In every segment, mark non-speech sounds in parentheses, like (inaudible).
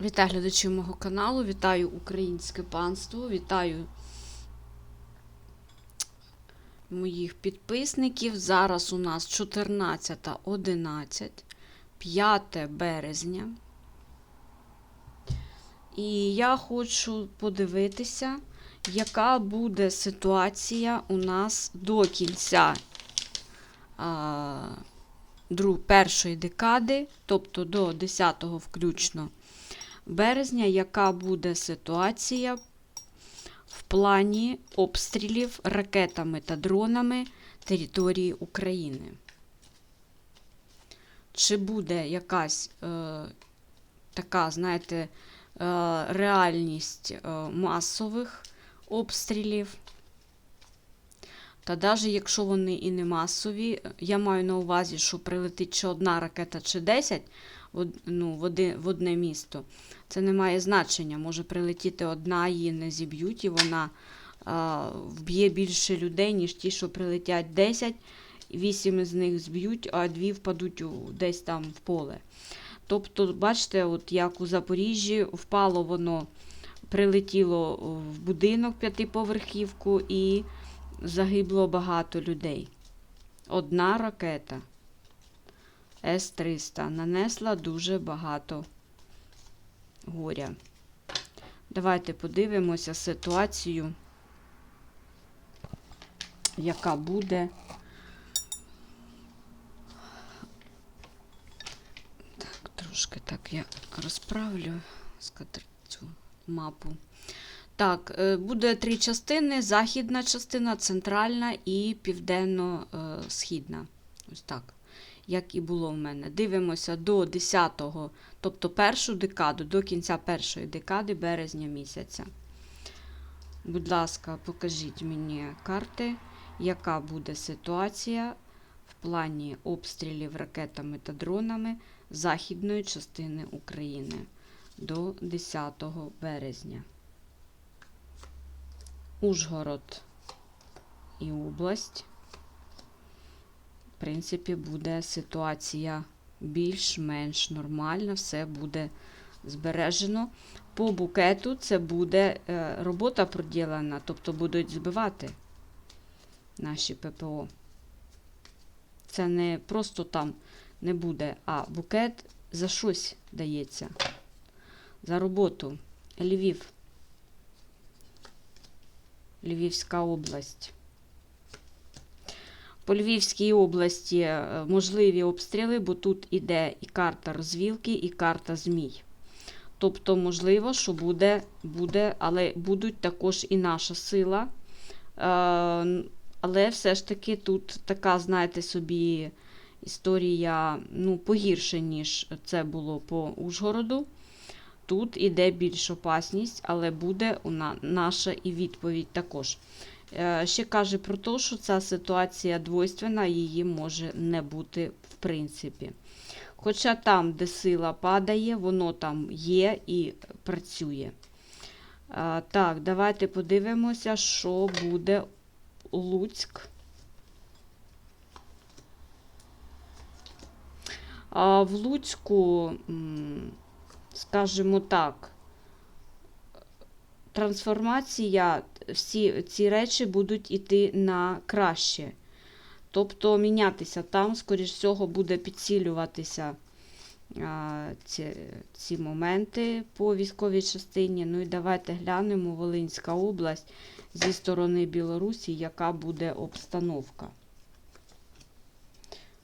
Вітаю глядачів мого каналу, вітаю українське панство, вітаю моїх підписників. Зараз у нас 14.11, 5 березня. І я хочу подивитися, яка буде ситуація у нас до кінця а, першої декади, тобто до 10-го включно березня, яка буде ситуація в плані обстрілів ракетами та дронами території України. Чи буде якась е, така, знаєте, е, реальність е, масових обстрілів? Та навіть якщо вони і не масові, я маю на увазі, що прилетить чи одна ракета, чи 10 в, ну, в, оди- в одне місто, це не має значення. Може прилетіти одна, її не зіб'ють, і вона а, вб'є більше людей, ніж ті, що прилетять 10, 8 з них зб'ють, а дві впадуть у, десь там в поле. Тобто, бачите, от як у Запоріжжі впало воно, прилетіло в будинок п'ятиповерхівку і загибло багато людей. Одна ракета С-300 нанесла дуже багато горя. Давайте подивимося ситуацію, яка буде. Так, трошки так я розправлю цю мапу. Так, е, буде три частини: західна частина, центральна і південно-східна. Ось так, як і було в мене. Дивимося до 10-го, тобто першу декаду, до кінця першої декади березня місяця. Будь ласка, покажіть мені карти, яка буде ситуація в плані обстрілів ракетами та дронами західної частини України до 10 березня. Ужгород і область. В принципі, буде ситуація більш-менш нормальна, все буде збережено. По букету це буде е, робота проділена, тобто будуть збивати наші ППО. Це не просто там не буде, а букет за щось дається. За роботу. Львів. Львівська область. По Львівській області е, можливі обстріли, бо тут іде і карта розвілки, і карта змій. Тобто, можливо, що буде, буде але будуть також і наша сила. Е, Але все ж таки тут така, знаєте, собі історія ну, погірше, ніж це було по Ужгороду. Тут іде більш опасність, але буде наша і відповідь також. Е, Ще каже про те, що ця ситуація двойственна, її може не бути в принципі. Хоча там, де сила падає, воно там є і працює. Е, Так, давайте подивимося, що буде Луцьк. В Луцьку, скажімо так, трансформація, всі ці речі будуть йти на краще. Тобто мінятися там, скоріш всього, буде підсилюватися ці, ці моменти по військовій частині. Ну і давайте глянемо Волинська область зі сторони Білорусі, яка буде обстановка.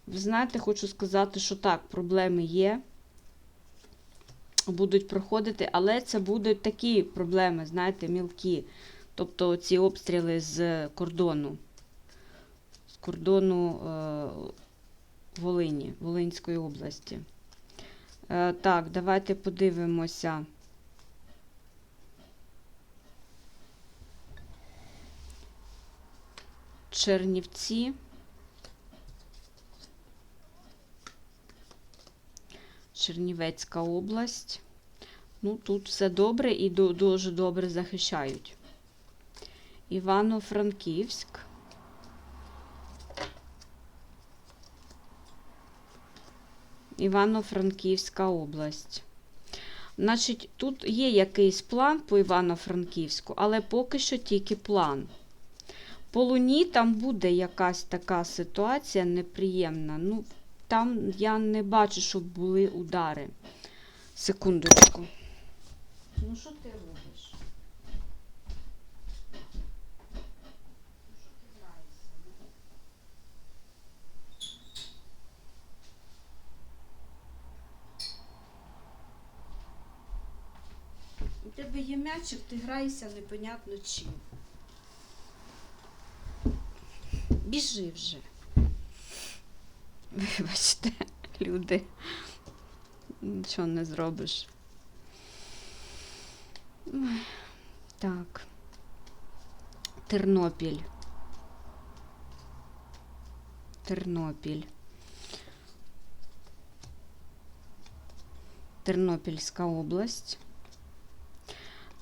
Ви знаєте, хочу сказати, що так, проблеми є будуть проходити, але це будуть такі проблеми, знаєте, мілкі. Тобто ці обстріли з кордону, з кордону е, Волині, Волинської області. Е, так, давайте подивимося. Чернівці. Чернівецька область. Ну, тут все добре і дуже добре захищають. Івано-Франківськ. Івано-Франківська область. Значить, тут є якийсь план по Івано-Франківську, але поки що тільки план. По Луні там буде якась така ситуація неприємна. Ну, там я не бачу, щоб були удари. Секундочку. Ну, що ти робиш? У тебе є м'ячик, ти граєшся непонятно чим. Біжи вже. Вибачте, (laughs) люди. Нічого не зробиш. Так. Тернопіль. Тернопіль. Тернопільська область.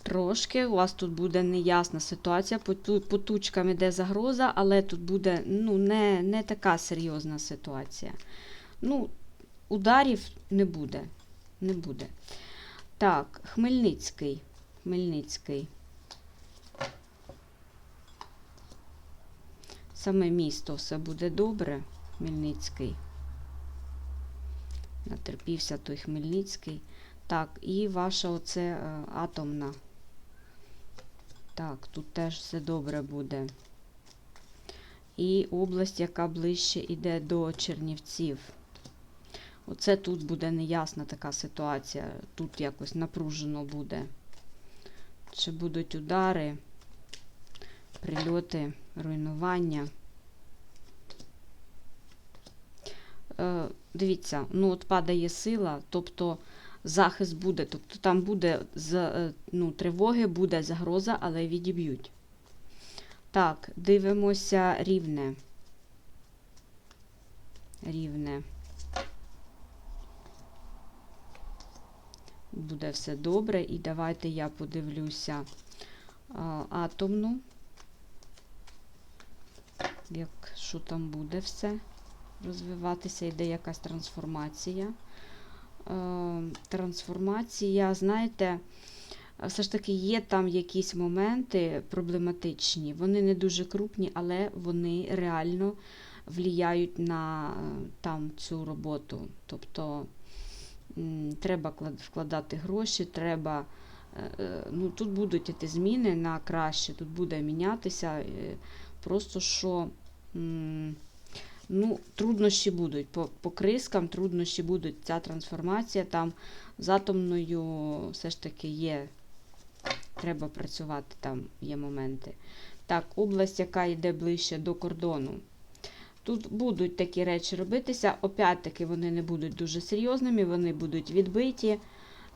Трошки у вас тут буде неясна ситуація. По, ту- по тучкам іде загроза, але тут буде ну, не, не така серйозна ситуація. Ну, ударів не буде. Не буде. Так, Хмельницький. Хмельницький. Саме місто все буде добре. Хмельницький. Натерпівся той Хмельницький. Так, і ваша оце е, атомна. Так, тут теж все добре буде. І область, яка ближче йде до Чернівців. Оце тут буде неясна така ситуація. Тут якось напружено буде. Чи будуть удари, прильоти, руйнування. Е, дивіться, ну от падає сила, тобто захист буде, тобто там буде е, ну, тривоги, буде загроза, але відіб'ють. Так, дивимося рівне. Рівне. Буде все добре. І давайте я подивлюся атомну. Як що там буде все розвиватися, йде якась трансформація. Е, трансформація, знаєте, все ж таки є там якісь моменти проблематичні. Вони не дуже крупні, але вони реально влияють на е, там цю роботу. Тобто треба вкладати гроші, треба. е, е, Ну, тут будуть іти зміни на краще, тут буде мінятися. е, Просто що ну, труднощі будуть. По, по крискам труднощі будуть. Ця трансформація там з атомною все ж таки є. Треба працювати, там є моменти. Так, область, яка йде ближче до кордону. Тут будуть такі речі робитися. Опять-таки вони не будуть дуже серйозними, вони будуть відбиті.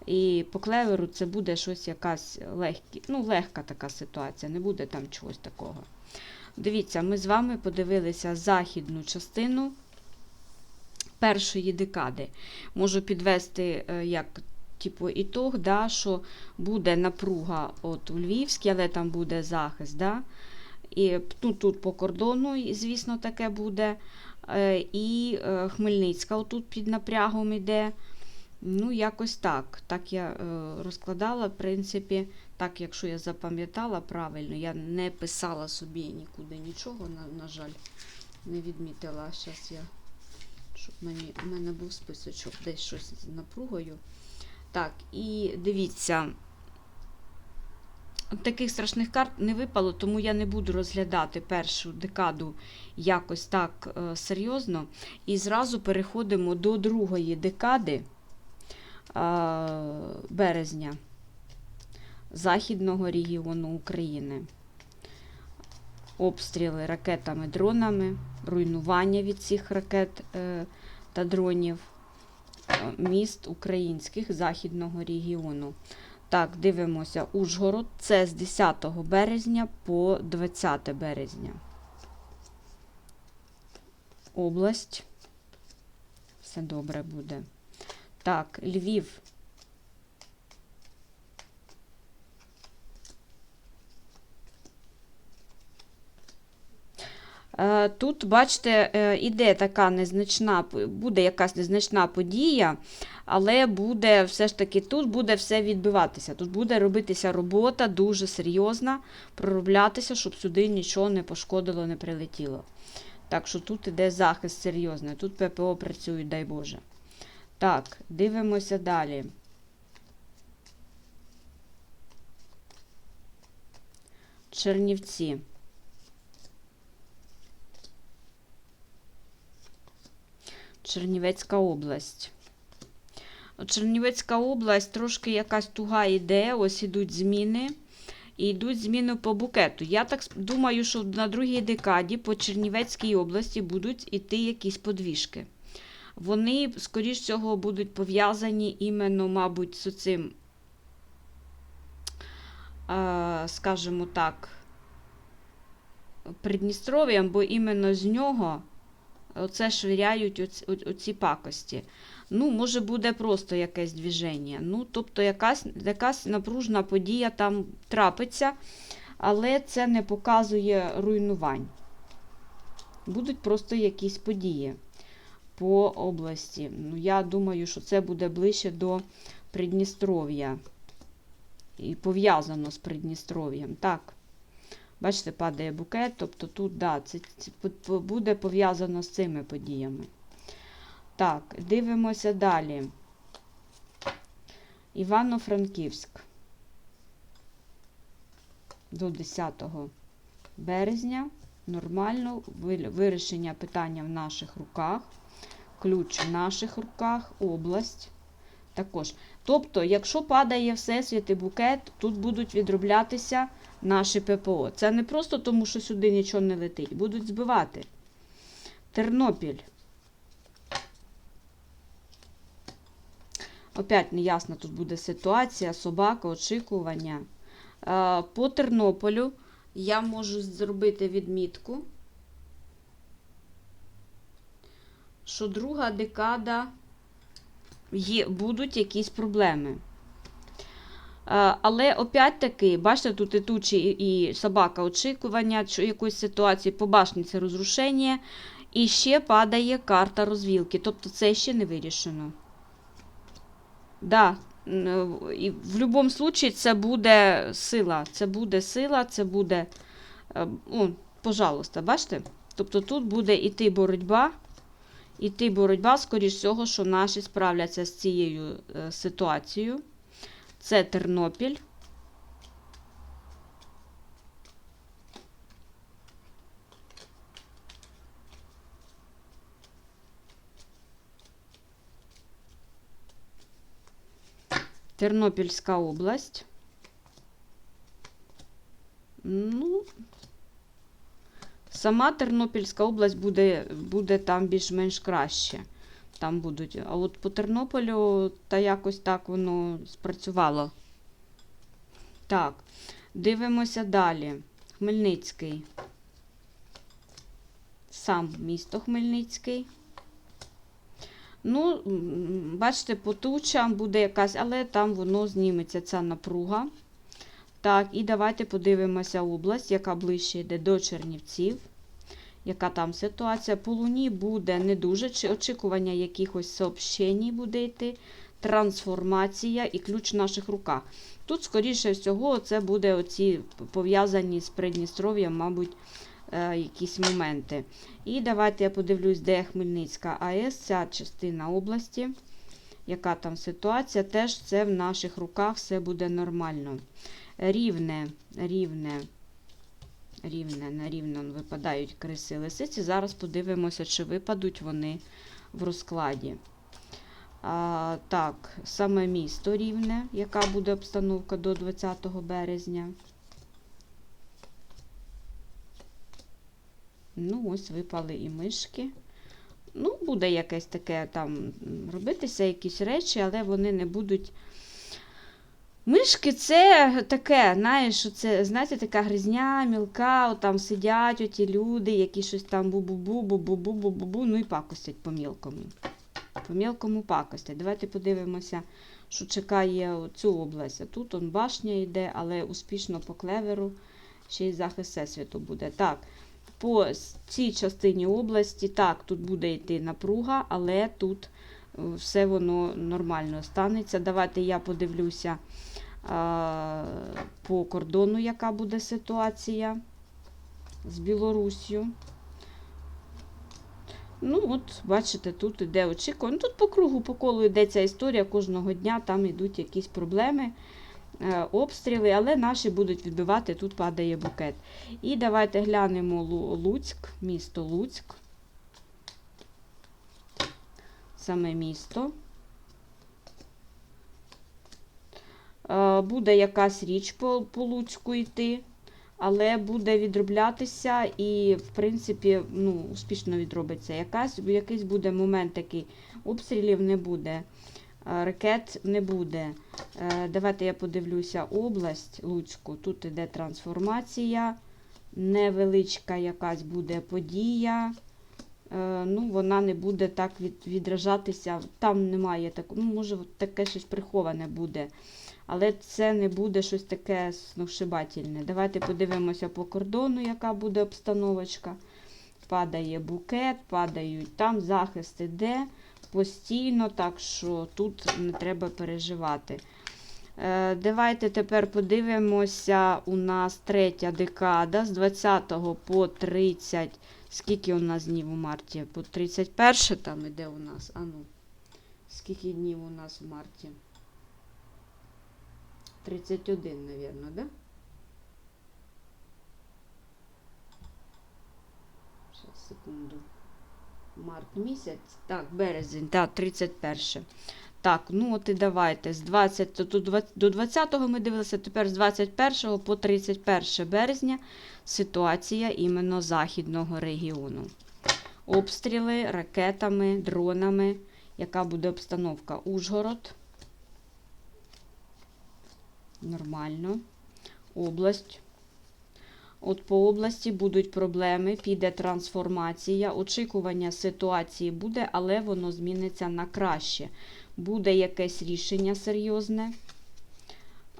І по клеверу це буде щось якась легкі, ну, легка така ситуація, не буде там чогось такого. Дивіться, ми з вами подивилися західну частину першої декади. Можу підвести е, як типу, ітог, да, що буде напруга от у Львівській, але там буде захист. Да? І ну, тут по кордону, звісно, таке буде. Е, І е, Хмельницька отут під напрягом іде. Ну, якось так. Так я е, розкладала, в принципі, так, якщо я запам'ятала правильно, я не писала собі нікуди нічого, на, на жаль, не відмітила. Зараз я, щоб мені, у мене був списочок, десь щось з напругою. Так, і дивіться, таких страшних карт не випало, тому я не буду розглядати першу декаду якось так е, серйозно. І зразу переходимо до другої декади е, березня Західного регіону України. Обстріли ракетами, дронами, руйнування від цих ракет е, та дронів міст українських західного регіону. Так, дивимося Ужгород. Це з 10 березня по 20 березня. Область. Все добре буде. Так, Львів. Тут, бачите, е, іде така незначна, буде якась незначна подія, але буде все ж таки тут буде все відбиватися. Тут буде робитися робота дуже серйозна, пророблятися, щоб сюди нічого не пошкодило, не прилетіло. Так що тут іде захист серйозний. Тут ППО працюють, дай Боже. Так, дивимося далі. Чернівці. Чернівецька область. Чернівецька область трошки якась туга йде, ось ідуть зміни. І йдуть зміни по букету. Я так думаю, що на другій декаді по Чернівецькій області будуть іти якісь подвіжки. Вони, скоріш всього, будуть пов'язані іменно, мабуть, з цим, скажімо так, Придністров'ям, бо іменно з нього оце швиряють оці, оці пакості. Ну, може, буде просто якесь движення. Ну, тобто якась, якась напружна подія там трапиться, але це не показує руйнувань. Будуть просто якісь події по області. Ну, я думаю, що це буде ближче до Придністров'я. І пов'язано з Придністров'ям. Так. Бачите, падає букет, тобто тут, да, це, буде пов'язано з цими подіями. Так, дивимося далі. Івано-Франківськ. До 10 березня. Нормально. Вирішення питання в наших руках. Ключ в наших руках, область. Також. Тобто, якщо падає всесвіт і букет, тут будуть відроблятися наші ППО. Це не просто тому, що сюди нічого не летить. Будуть збивати. Тернопіль. Опять неясна тут буде ситуація, собака, очікування. Е, По Тернополю я можу зробити відмітку, що друга декада є, будуть якісь проблеми. Е, Але опять-таки, бачите, тут і тучі, і собака очікування якоїсь ситуації, по башні це розрушення, і ще падає карта розвілки. Тобто це ще не вирішено. Да, і в будь-якому випадку це буде сила. Це буде сила, це буде. е, О, пожалуйста, бачите? Тобто тут буде іти боротьба. Іти боротьба, скоріш всього, що наші справляться з цією е, ситуацією. Це Тернопіль. Тернопільська область. Ну, сама Тернопільська область буде, буде там більш-менш краще. Там будуть. А от по Тернополю та якось так воно спрацювало. Так, дивимося далі. Хмельницький. Сам місто Хмельницький. Ну, бачите, по тучам буде якась, але там воно зніметься ця напруга. Так, і давайте подивимося область, яка ближче йде до Чернівців. Яка там ситуація? По луні буде не дуже, чи очікування якихось сообщень буде йти, трансформація і ключ в наших руках. Тут, скоріше всього, це буде оці пов'язані з Придністров'ям, мабуть, е, якісь моменти. І давайте я подивлюсь, де Хмельницька АЕС, ця частина області. Яка там ситуація? Теж це в наших руках, все буде нормально. Рівне, рівне, рівне, на рівне випадають криси і лисиці. Зараз подивимося, чи випадуть вони в розкладі. А, так, саме місто рівне, яка буде обстановка до 20 березня. Ну, ось випали і мишки. Ну, буде якесь таке там робитися, якісь речі, але вони не будуть. Мишки це таке, знаєш, це, знаєте, така гризня, мілка, от там сидять оті люди, які щось там бу-бу-бу, бу-бу-бу, бу-бу-бу, ну і пакостять по мілкому. По мілкому пакостять. Давайте подивимося, що чекає цю область. Тут он башня йде, але успішно по клеверу ще й захист всесвіту буде. Так, по цій частині області, так, тут буде йти напруга, але тут е, все воно нормально станеться. Давайте я подивлюся по кордону, яка буде ситуація з Білоруссю. Ну, от, бачите, тут іде очікування. Тут по кругу, по колу йде ця історія. Кожного дня там йдуть якісь проблеми, е, обстріли, але наші будуть відбивати, тут падає букет. І давайте глянемо Лу- Луцьк, місто Луцьк. Саме місто. Буде якась річ по, по Луцьку йти, але буде відроблятися і, в принципі, ну, успішно відробиться. Якась, якийсь буде момент такий. Обстрілів не буде, е, ракет не буде. Е, Давайте я подивлюся область Луцьку. Тут іде трансформація, невеличка якась буде подія. Е, Ну, вона не буде так від, відражатися. Там немає такого, ну, може, таке щось приховане буде. Але це не буде щось таке сногсшибательне. Давайте подивимося по кордону, яка буде обстановочка. Падає букет, падають там, захист іде постійно, так що тут не треба переживати. Е, Давайте тепер подивимося. У нас третя декада з 20 по 30. Скільки у нас днів у марті? По 31 там іде у нас. Ану, скільки днів у нас в марті? 31, наверное, да? Сейчас, секунду. Март місяць. Так, березень, так, 31. Так, ну от і давайте. З 20 до, 20 до 20 ми дивилися, тепер з 21 по 31 березня ситуація іменно західного регіону. Обстріли ракетами, дронами. Яка буде обстановка? Ужгород. Нормально. Область. От по області будуть проблеми, піде трансформація, очікування ситуації буде, але воно зміниться на краще. Буде якесь рішення серйозне.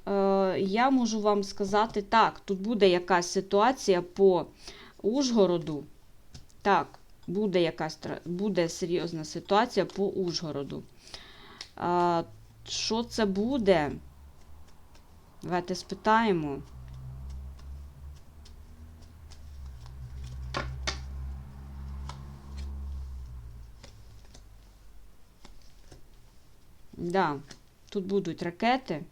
Е, я можу вам сказати, так, тут буде якась ситуація по Ужгороду. Так, буде якась буде серйозна ситуація по Ужгороду. Е, що це буде? Давайте спитаємо. Да, тут будуть ракети.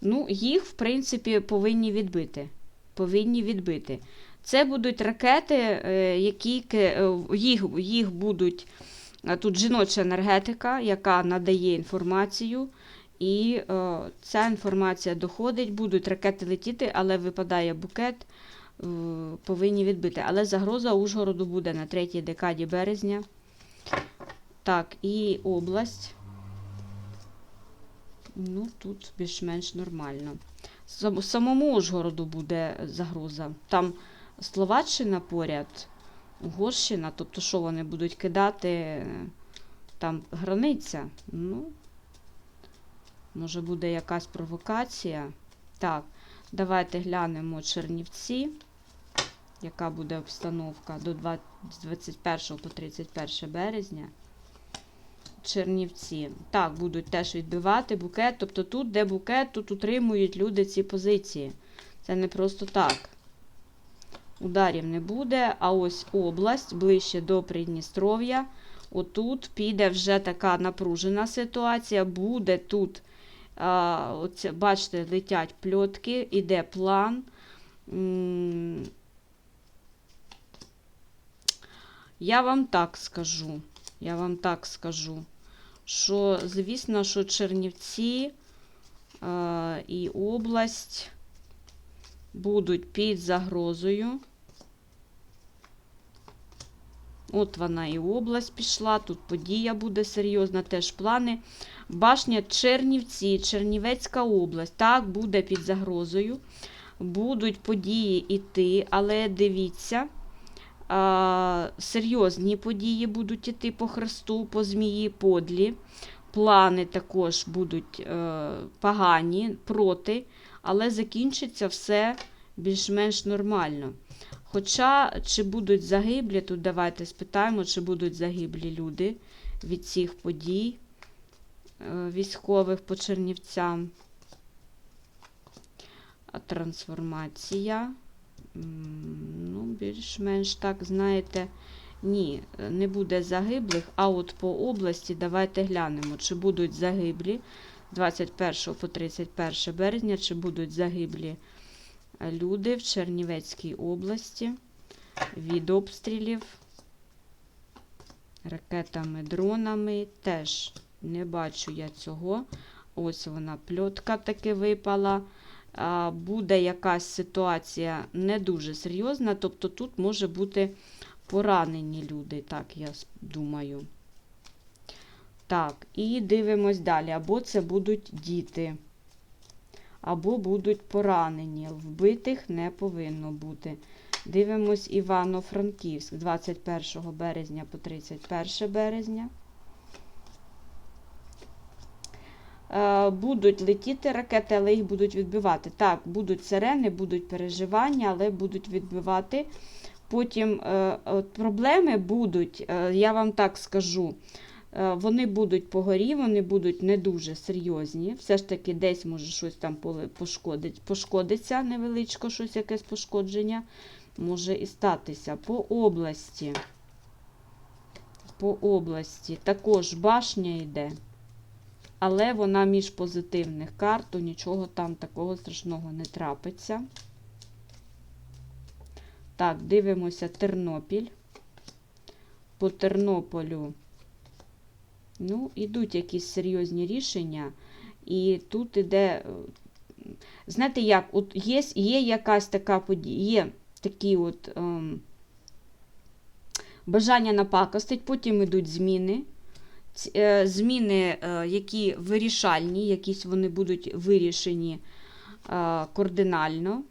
Ну, їх, в принципі, повинні відбити. Повинні відбити. Це будуть ракети, е, які е, їх, їх будуть. е, Тут жіноча енергетика, яка надає інформацію, і е, ця інформація доходить, будуть ракети летіти, але випадає букет, е, повинні відбити. Але загроза Ужгороду буде на третій декаді березня. Так, і область. Ну, тут більш-менш нормально. Самому Ужгороду буде загроза. Там Словаччина поряд, Угорщина, тобто що вони будуть кидати? е, Там границя. Ну, може буде якась провокація. Так, давайте глянемо Чернівці. Яка буде обстановка до 21 по 31 березня. Чернівці. Так, будуть теж відбивати букет. Тобто тут, де букет, тут утримують люди ці позиції. Це не просто так. Ударів не буде, а ось область ближче до Придністров'я. Отут піде вже така напружена ситуація. Буде тут, оце, бачите, летять пльотки, іде план. Я вам так скажу. Я вам так скажу, що, звісно, що Чернівці е, і область будуть під загрозою. От вона і область пішла, тут подія буде серйозна, теж плани. Башня Чернівці, Чернівецька область, так, буде під загрозою. Будуть події йти, але дивіться, а, серйозні події будуть іти по хресту, по змії, подлі. Плани також будуть е, погані проти, але закінчиться все більш-менш нормально. Хоча, чи будуть загиблі, тут давайте спитаємо, чи будуть загиблі люди від цих подій е, військових по Чернівцям. А Трансформація. Ну, більш-менш так, знаєте, ні, не буде загиблих. А от по області давайте глянемо, чи будуть загиблі 21 по 31 березня, чи будуть загиблі люди в Чернівецькій області від обстрілів ракетами, дронами. Теж не бачу я цього. Ось вона, пльотка таки випала. Буде якась ситуація не дуже серйозна, тобто тут може бути поранені люди, так я думаю. Так, і дивимось далі. Або це будуть діти, або будуть поранені. Вбитих не повинно бути. Дивимось Івано-Франківськ 21 березня по 31 березня. Е, Будуть летіти ракети, але їх будуть відбивати. Так, будуть сирени, будуть переживання, але будуть відбивати. Потім е, проблеми будуть, е, я вам так скажу, вони будуть по горі, вони будуть не дуже серйозні. Все ж таки, десь може щось там пошкодить, пошкодиться невеличко, щось якесь пошкодження може і статися. По області. По області також башня йде. Але вона між позитивних карт, нічого там такого страшного не трапиться. Так, дивимося Тернопіль. По Тернополю. Ну, ідуть якісь серйозні рішення. І тут іде, е, знаєте як, от є, є якась така подія, є такі от ем, бажання напакостить, потім йдуть зміни. Е, Зміни, е, які вирішальні, якісь вони будуть вирішені кардинально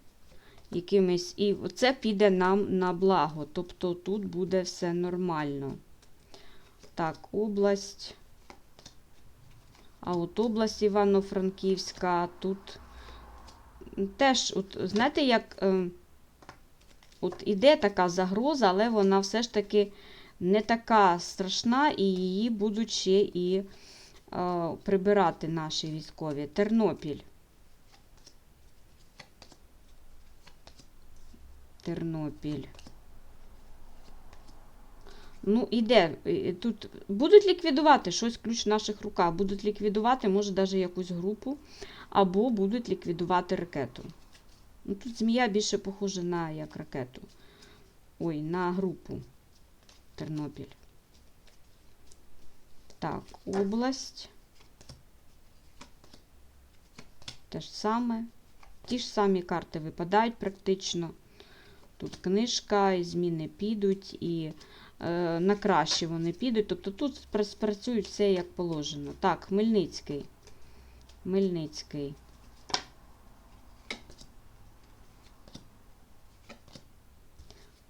якимись, і це піде нам на благо. Тобто тут буде все нормально. Так, область. А от область Івано-Франківська тут теж, от, знаєте, як е, от іде така загроза, але вона все ж таки не така страшна, і її будуть ще і е, прибирати наші військові. Тернопіль. Тернопіль. Ну, і Тут будуть ліквідувати щось ключ в наших руках. Будуть ліквідувати, може, навіть якусь групу, або будуть ліквідувати ракету. Ну, тут змія більше похожа на як ракету. Ой, на групу. Тернопіль. Так, область. Те ж саме. Ті ж самі карти випадають практично. Тут книжка, і зміни підуть, і на краще вони підуть. Тобто тут спрацюють все як положено. Так, Хмельницький. Хмельницький.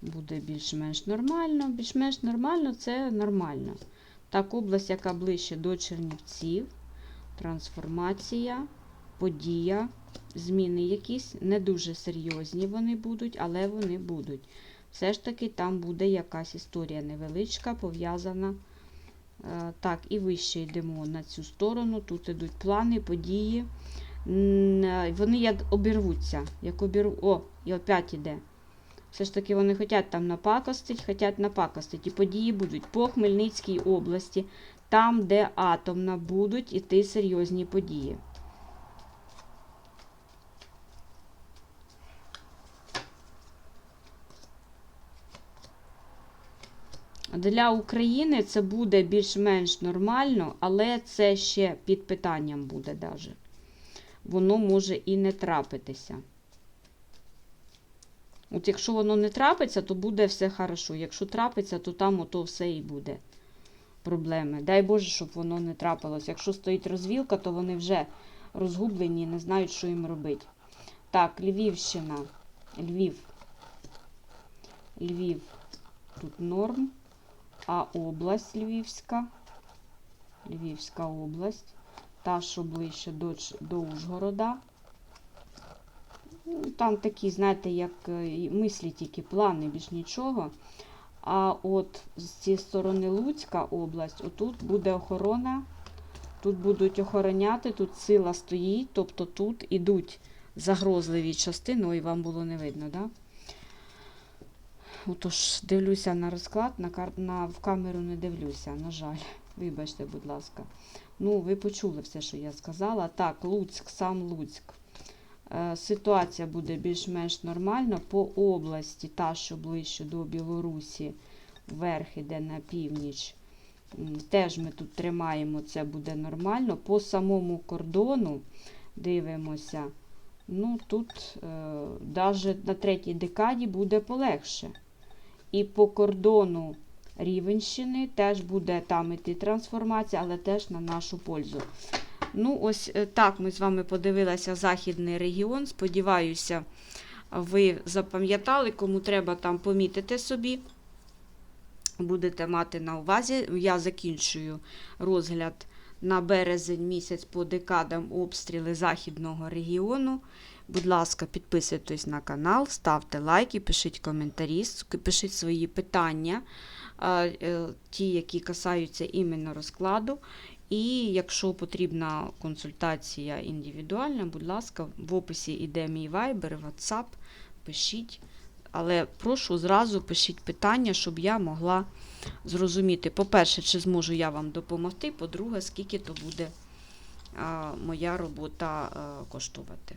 Буде більш-менш нормально. Більш-менш нормально це нормально. Так, область, яка ближче до Чернівців. Трансформація, подія, зміни якісь. Не дуже серйозні вони будуть, але вони будуть. Все ж таки там буде якась історія невеличка, пов'язана. Е, Так, і вище йдемо на цю сторону. Тут ідуть плани, події. Е, Вони як обірвуться. Як обірв... О, і опять іде. Все ж таки вони хочуть там напакостить, хочуть напакостить. І події будуть по Хмельницькій області, там, де атомна, будуть іти серйозні події. Для України це буде більш-менш нормально, але це ще під питанням буде даже. Воно може і не трапитися. От якщо воно не трапиться, то буде все хорошо. Якщо трапиться, то там ото все і буде проблеми. Дай Боже, щоб воно не трапилось. Якщо стоїть розвілка, то вони вже розгублені і не знають, що їм робити. Так, Львівщина. Львів. Львів. Тут норм. А область Львівська. Львівська область. Та, що ближче до, до Ужгорода. Ну, там такі, знаєте, як е, мислі тільки плани, більш нічого. А от з цієї сторони Луцька область, отут буде охорона, тут будуть охороняти, тут сила стоїть, тобто тут ідуть загрозливі частини. Ой, вам було не видно, так? Да? Отож, дивлюся на розклад, на, кар... на в камеру не дивлюся, на жаль. Вибачте, будь ласка. Ну, ви почули все, що я сказала. Так, Луцьк, сам Луцьк. Е, Ситуація буде більш-менш нормальна. По області, та, що ближче до Білорусі, вверх іде на північ. Теж ми тут тримаємо, це буде нормально. По самому кордону дивимося. Ну, тут навіть на третій декаді буде полегше. І по кордону Рівенщини теж буде там іти трансформація, але теж на нашу пользу. Ну, ось е, так ми з вами подивилися західний регіон. Сподіваюся, ви запам'ятали, кому треба там помітити собі. Будете мати на увазі. Я закінчую розгляд на березень місяць по декадам обстріли західного регіону. Будь ласка, підписуйтесь на канал, ставте лайки, пишіть коментарі, пишіть свої питання, е, ті, які касаються іменно розкладу. І якщо потрібна консультація індивідуальна, будь ласка, в описі іде мій Viber, WhatsApp, пишіть. Але прошу зразу пишіть питання, щоб я могла зрозуміти, по-перше, чи зможу я вам допомогти, по-друге, скільки то буде моя робота коштувати.